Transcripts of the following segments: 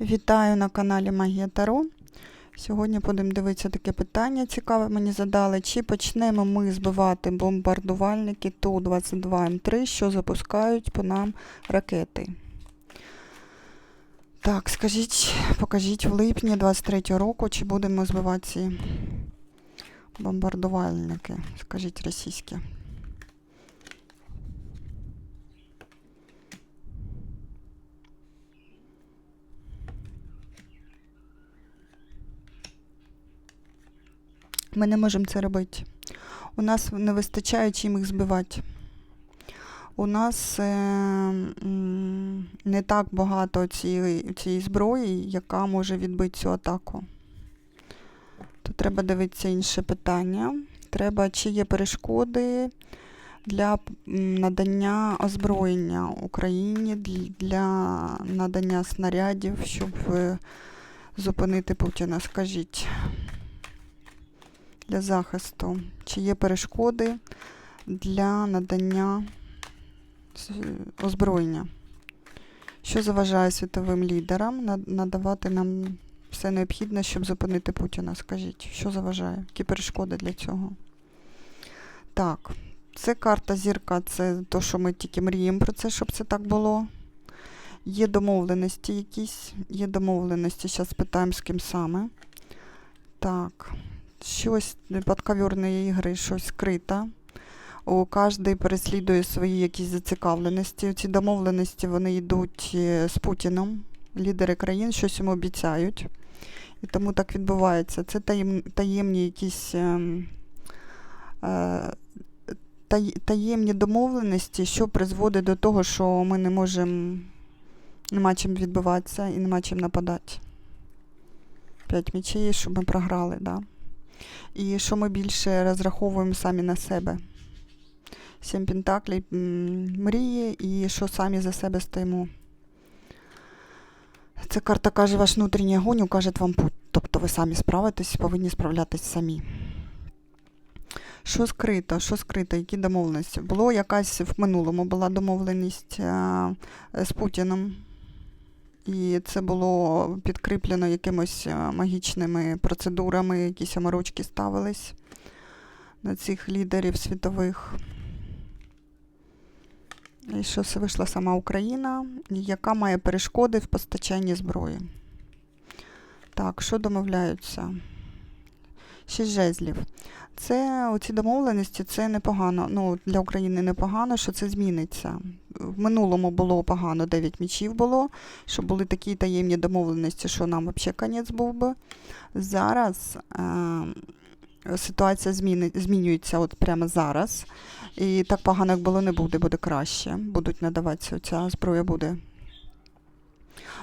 Вітаю на каналі Магія Таро. Сьогодні будемо дивитися таке питання цікаве мені задали. Чи почнемо ми збивати бомбардувальники Ту-22М3, що запускають по нам ракети? Так, скажіть, покажіть в липні 23 року, чи будемо збивати ці бомбардувальники? Скажіть російські. Ми не можемо це робити. У нас не вистачає чим їх збивати. У нас е, не так багато цієї, цієї зброї, яка може відбити цю атаку. Тут треба дивитися інше питання. Треба, чи є перешкоди для надання озброєння Україні, для надання снарядів, щоб е, зупинити Путіна. Скажіть для захисту, чи є перешкоди для надання озброєння, що заважає світовим лідерам надавати нам все необхідне, щоб зупинити Путіна. Скажіть, що заважає? Які перешкоди для цього? Так, це карта зірка, це то, що ми тільки мріємо про це, щоб це так було. Є домовленості якісь, є домовленості, зараз питаємо, з ким саме. Так, щось підковірні ігри, щось скрито. У кожний переслідує свої якісь зацікавленості. Ці домовленості вони йдуть е, з Путіном. Лідери країн щось йому обіцяють. І тому так відбувається. Це таєм, таємні якісь ем, е, таємні домовленості, що призводить до того, що ми не можемо, нема чим відбиватися і нема чим нападати. П'ять мечей, щоб ми програли, да? І що ми більше розраховуємо самі на себе. Сім пентаклей мрії і що самі за себе стоїмо. Ця карта каже, ваш внутрішній огонь укаже вам путь. Тобто ви самі справитесь, повинні справлятись самі. Що скрито? Що скрито? Які домовленості? Було якась в минулому була домовленість а, з Путіном. І це було підкріплено якимось магічними процедурами, якісь оморочки ставились на цих лідерів світових. І що це вийшла сама Україна, яка має перешкоди в постачанні зброї. Так, що домовляються? Шість жезлів. Це оці домовленості це непогано. Ну, для України непогано, що це зміниться. В минулому було погано, 9 мічів було, що були такі таємні домовленості, що нам взагалі конець був би. Зараз е, ситуація зміни, змінюється от прямо зараз. І так погано, як було, не буде, буде краще. Будуть надаватися, ця зброя буде.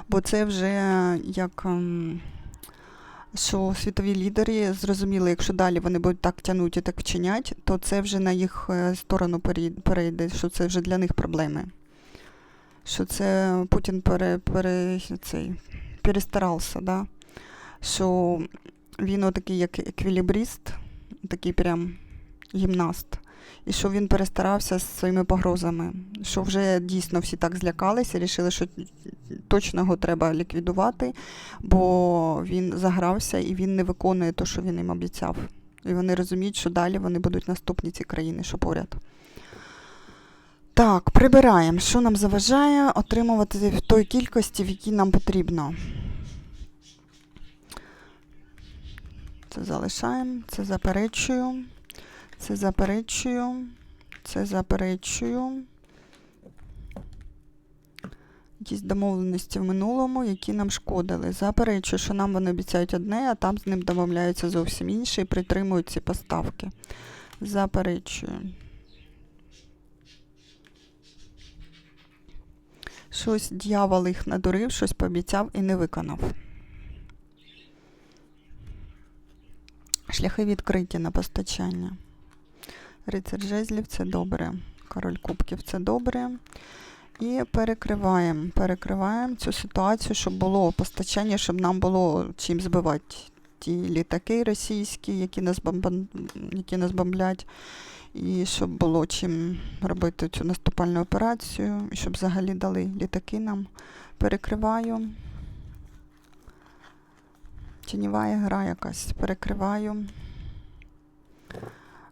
Бо це вже як. ем, що світові лідери зрозуміли, якщо далі вони будуть так тягнути і так вчинять, то це вже на їх е, сторону перейде, що це вже для них проблеми. Що це Путін пере, пере, цей, перестарався, да? що він отакий як еквілібрист, такий прям гімнаст, і що він перестарався з своїми погрозами, що вже дійсно всі так злякалися, рішили, що точно його треба ліквідувати, бо він загрався і він не виконує те, що він їм обіцяв. І вони розуміють, що далі вони будуть наступні ці країни, що поряд. Так, прибираємо. Що нам заважає отримувати в той кількості, в якій нам потрібно. Це залишаємо, це заперечую, це заперечую, це заперечую. Якісь домовленості в минулому, які нам шкодили. Заперечую, що нам вони обіцяють одне, а там з ним домовляються зовсім інше і притримують ці поставки. Заперечую. Щось дьявол їх надурив, щось пообіцяв і не виконав. Шляхи відкриті на постачання. Рицар жезлів це добре. Король кубків це добре. І перекриваємо, перекриваємо цю ситуацію, щоб було постачання, щоб нам було чим збивати ті літаки російські, які нас, бомбан... які нас бомблять, і щоб було чим робити цю наступальну операцію, і щоб взагалі дали літаки нам. Перекриваю. Тіньова гра якась. Перекриваю.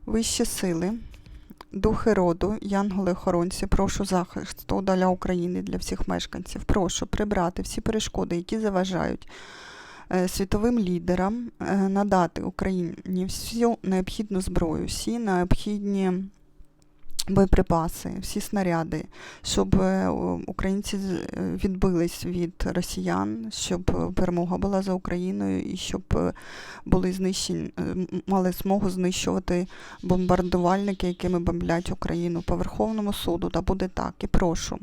Вищі сили. Духи роду, янголи-охоронці, прошу захисту для України, для всіх мешканців. Прошу прибрати всі перешкоди, які заважають е, світовим лідерам е, надати Україні всю необхідну зброю, всі необхідні боєприпаси, всі снаряди, щоб е, українці е, відбились від росіян, щоб перемога була за Україною і щоб е, були знищені, мали змогу знищувати бомбардувальники, якими бомблять Україну по Верховному суду. Та буде так. І прошу.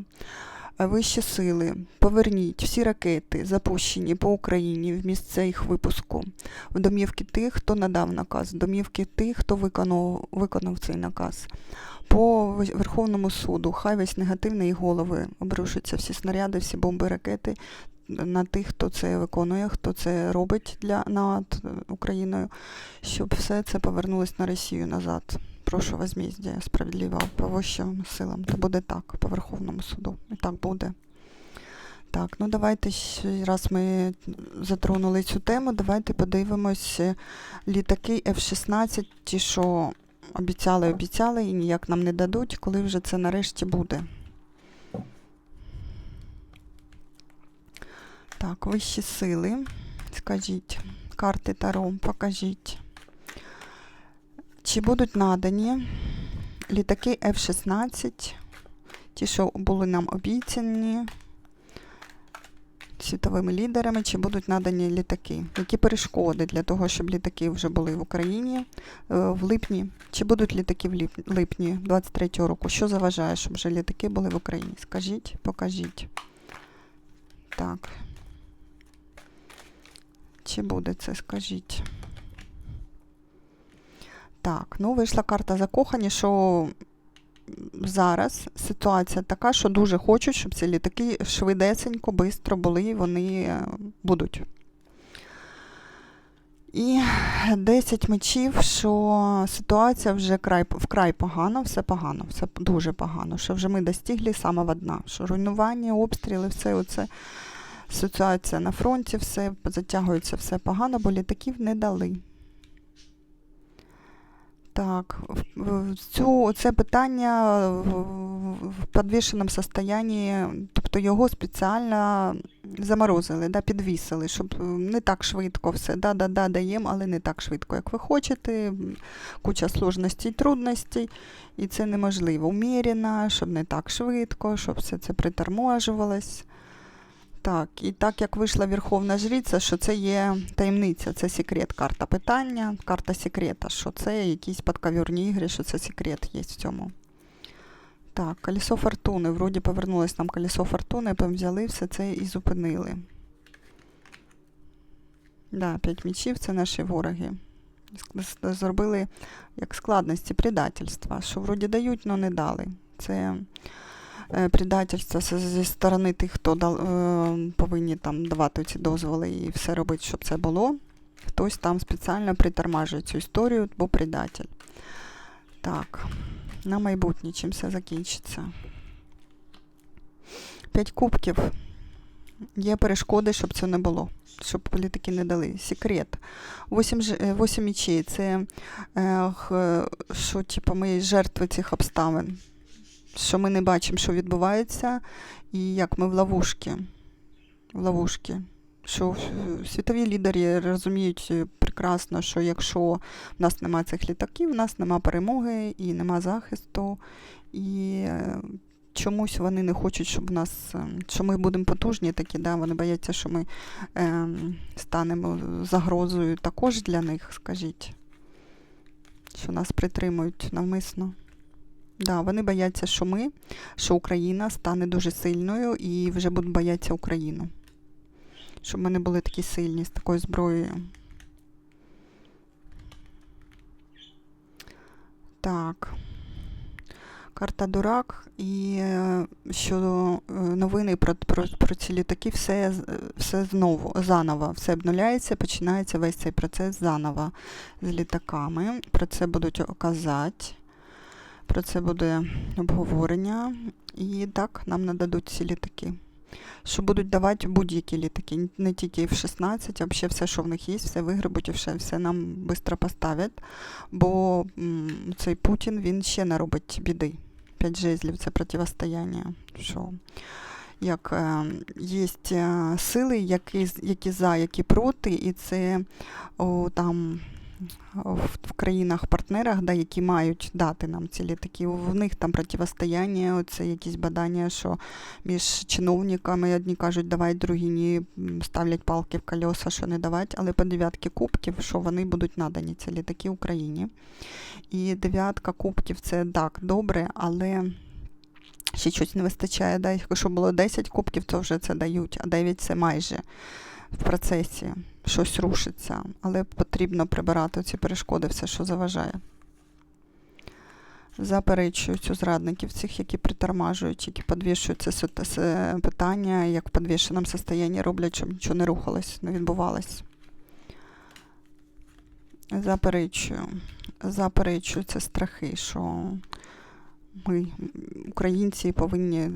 Вищі сили, поверніть всі ракети, запущені по Україні в місце їх випуску, в домівки тих, хто надав наказ, в домівки тих, хто виконав, виконав цей наказ. По Верховному суду, хай весь негативний голови. Обрушаться всі снаряди, всі бомби, ракети на тих, хто це виконує, хто це робить для над Україною, щоб все це повернулось на Росію назад. Прошу возмездія справедливо по вищим силам. То буде так, по Верховному суду. І так буде. Так, ну давайте раз ми затронули цю тему. Давайте подивимось літаки F-16, ті, що обіцяли, обіцяли і ніяк нам не дадуть, коли вже це нарешті буде. Так, вищі сили. Скажіть, карти Таро, покажіть. Чи будуть надані літаки F-16, ті, що були нам обіцяні світовими лідерами, чи будуть надані літаки? Які перешкоди для того, щоб літаки вже були в Україні е, в липні? Чи будуть літаки в липні 23-го року? Що заважає, щоб вже літаки були в Україні? Скажіть, покажіть. Так. Чи буде це, скажіть? Так, ну вийшла карта закохані, що зараз ситуація така, що дуже хочуть, щоб ці літаки швидесенько, швидко були, і вони е, будуть. І 10 мечів, що ситуація вже край, вкрай погана, все погано, все дуже погано. Що вже ми достигли самого дна. Що руйнування, обстріли, все оце ситуація на фронті, все затягується, все погано, бо літаків не дали. Так, цю, це питання в підвішеному состоянні, тобто його спеціально заморозили, да, підвісили, щоб е, не так швидко все. Да-да-да, даємо, але не так швидко, як ви хочете. Куча сложностей, трудностей, і це неможливо. Умірено, щоб не так швидко, щоб все це приторможувалось. Так, і так як вийшла Верховна Жриця, що це є таємниця, це секрет, карта питання, карта секрета, що це якісь подковірні ігри, що це секрет є в цьому. Так, колесо фортуни. Вроді повернулось нам колесо фортуни, потім взяли все це і зупинили. Да, п'ять мічів це наші вороги. Зробили як складності предательства, що вроді дають, але не дали. Це е, предательство з- зі сторони тих, хто дал, е, повинні там давати ці дозволи і все робити, щоб це було. Хтось там спеціально притормажує цю історію, бо предатель. Так, на майбутнє, чим все закінчиться. П'ять кубків. Є перешкоди, щоб це не було. Щоб політики не дали. Секрет. Восім, ж- е. Це що, типу, ми жертви цих обставин що ми не бачимо, що відбувається, і як ми в ловушці. В ловушці. Що світові лідери розуміють е, прекрасно, що якщо в нас немає цих літаків, в нас нема перемоги і нема захисту. І е, чомусь вони не хочуть, щоб в нас, е, що ми будемо потужні такі, да? вони бояться, що ми е, станемо загрозою також для них, скажіть. Що нас притримують навмисно. Да, вони бояться, що ми, що Україна стане дуже сильною і вже будуть боятися Україну. Щоб ми не були такі сильні з такою зброєю. Так. Карта Дурак і е, що е, новини про, про, про ці літаки все, все знову, заново, все обнуляється, починається весь цей процес заново з літаками. Про це будуть казати. Про це буде обговорення. І так, нам нададуть ці літаки. що будуть давати будь-які літаки, не тільки F-16, а взагалі все, що в них є, все вигребуть і все, все нам швидко поставлять. Бо цей Путін він ще не робить біди. П'ять жезлів це протистояння. Що як е, є е, сили, які, які за, які проти, і це о, там в, країнах-партнерах, да, які мають дати нам ці літаки, в них там протистояння, оце якісь бадання, що між чиновниками одні кажуть, давай, другі ні, ставлять палки в колеса, що не давати, але по дев'ятки кубків, що вони будуть надані, ці літаки Україні. І дев'ятка кубків це так, добре, але ще щось не вистачає. Да? Якщо було 10 кубків, то вже це дають, а 9 це майже в процесі щось рушиться. Але потрібно прибирати ці перешкоди, все, що заважає. Заперечую цю зрадників цих, які притормажують, які підвішують це питання, як в підвішеному состоянні роблять, щоб нічого не рухалось, не відбувалось. Заперечую. Заперечую це страхи, що ми, українці, повинні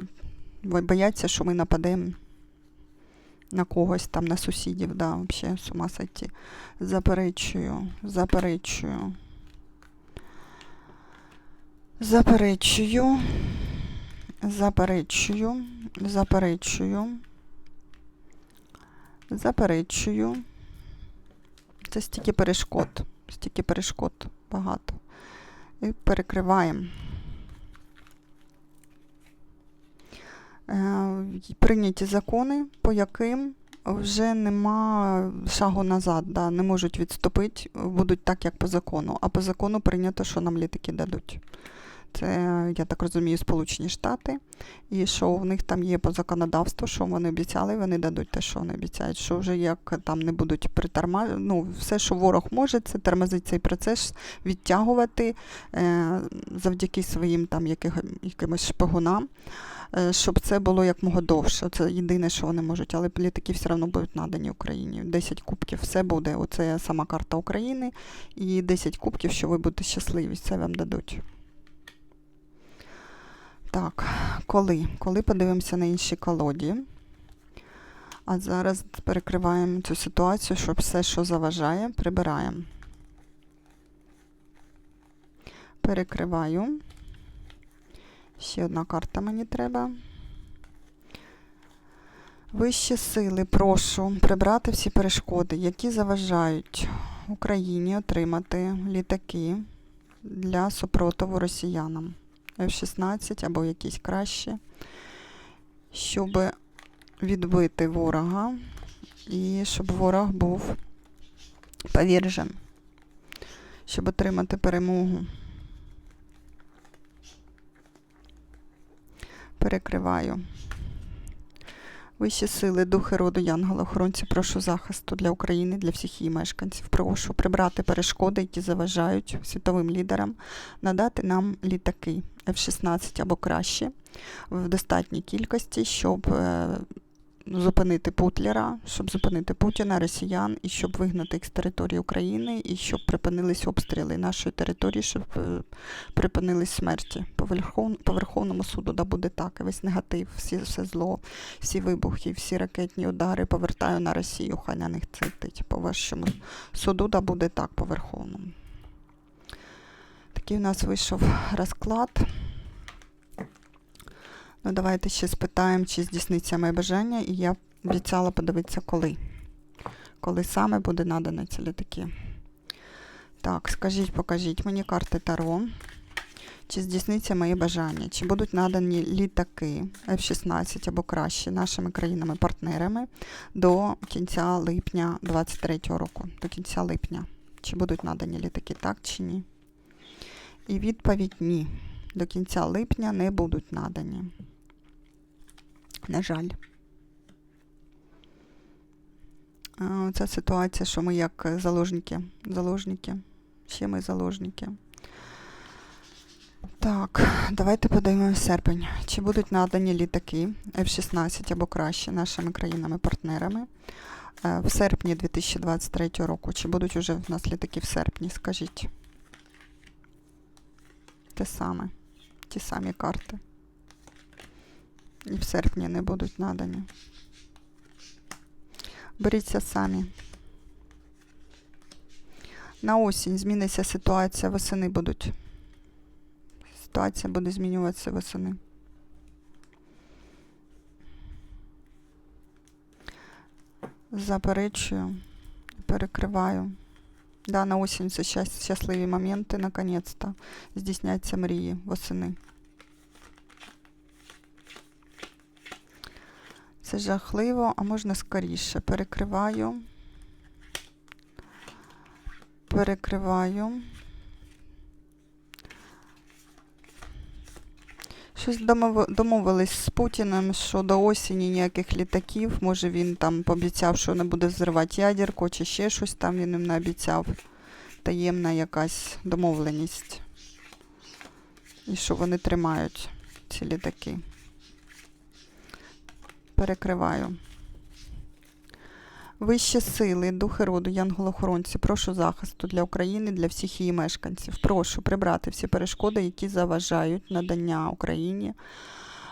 бо- бояться, що ми нападемо на когось там, на сусідів, да, взагалі з ума сойти. Заперечую, заперечую. Заперечую. Заперечую. Заперечую. Заперечую. Це стільки перешкод. Стільки перешкод багато. І перекриваємо. Е, й- Прийняті закони, по яким вже нема шагу назад, да, не можуть відступити, будуть так, як по закону. А по закону прийнято, що нам літаки дадуть. Це, я так розумію, Сполучені Штати. І що в них там є по законодавству, що вони обіцяли, вони дадуть те, що вони обіцяють. Що вже як там не будуть притарма... ну, все, що ворог може, це тормозити цей процес, відтягувати е, завдяки своїм там яких, якимось шпигунам, е, щоб це було як мого довше. Це єдине, що вони можуть. Але літаки все одно будуть надані Україні. 10 кубків, все буде. Оце сама карта України. І 10 кубків, що ви будете щасливі, це вам дадуть. Так, коли? Коли подивимося на інші колоді. А зараз перекриваємо цю ситуацію, щоб все, що заважає, прибираємо. Перекриваю. Ще одна карта мені треба. Вищі сили, прошу прибрати всі перешкоди, які заважають Україні отримати літаки для супротиву росіянам. F-16 або якісь кращі, щоб відбити ворога і щоб ворог був повіржен, щоб отримати перемогу. Перекриваю. Вищі сили, духи роду, янгола, охоронці, прошу захисту для України, для всіх її мешканців. Прошу прибрати перешкоди, які заважають світовим лідерам, надати нам літаки F-16 або краще в достатній кількості, щоб е, зупинити Путлера, щоб зупинити Путіна, росіян, і щоб вигнати їх з території України, і щоб припинились обстріли нашої території, щоб е, припинились смерті. По, Верхов... по Верховному суду да буде так, весь негатив, всі, все зло, всі вибухи, всі ракетні удари повертаю на Росію, хай на них цитить. По вашому суду да буде так по Верховному. Такий у нас вийшов розклад. Ну, давайте ще спитаємо, чи здійсниться моє бажання, і я обіцяла подивитися, коли. Коли саме буде надано ці літаки. Так, скажіть, покажіть мені карти Таро. Чи здійсниться мої бажання? Чи будуть надані літаки F-16 або краще нашими країнами-партнерами до кінця липня 2023 року? До кінця липня. Чи будуть надані літаки, так чи ні? І відповідь ні. До кінця липня не будуть надані. На жаль. Ця ситуація, що ми як заложники. Заложники. Ще ми заложники. Так, давайте подивимося серпень. Чи будуть надані літаки F-16 або краще нашими країнами-партнерами е, в серпні 2023 року? Чи будуть уже в нас літаки в серпні? Скажіть. Те саме. Ті самі карти. І в серпні не будуть надані. Беріться самі. На осінь зміниться ситуація, восени будуть. Ситуація буде змінюватися восени. Заперечую, перекриваю. Да, на осінь це щас- щасливі моменти, наконець-то. Здійсняться мрії восени. Це жахливо, а можна скоріше. Перекриваю. Перекриваю. Щось домовились з Путіним, що до осені ніяких літаків. Може він там пообіцяв, що не буде взривати ядерку, чи ще щось там він їм не обіцяв. Таємна якась домовленість. І що вони тримають ці літаки. Перекриваю. Вищі сили, духи роду, янголохоронці, прошу захисту для України, для всіх її мешканців. Прошу прибрати всі перешкоди, які заважають надання Україні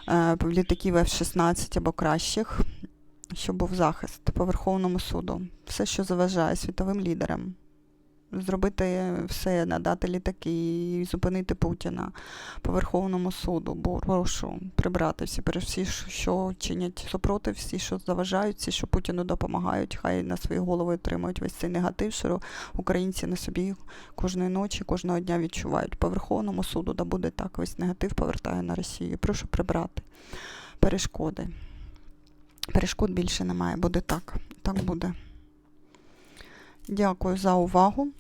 е, літаків F-16 або кращих, щоб був захист по Верховному суду. Все, що заважає світовим лідерам. Зробити все, надати літаки зупинити Путіна по Верховному суду. Бо прошу прибрати всі, всі, що чинять супротив, всі, що заважають, всі, що Путіну допомагають, хай на свої голови отримують весь цей негатив, що українці на собі кожної ночі, кожного дня відчувають. По Верховному суду, да буде так, весь негатив повертає на Росію. Прошу прибрати перешкоди. Перешкод більше немає, буде так. Так буде. Дякую за увагу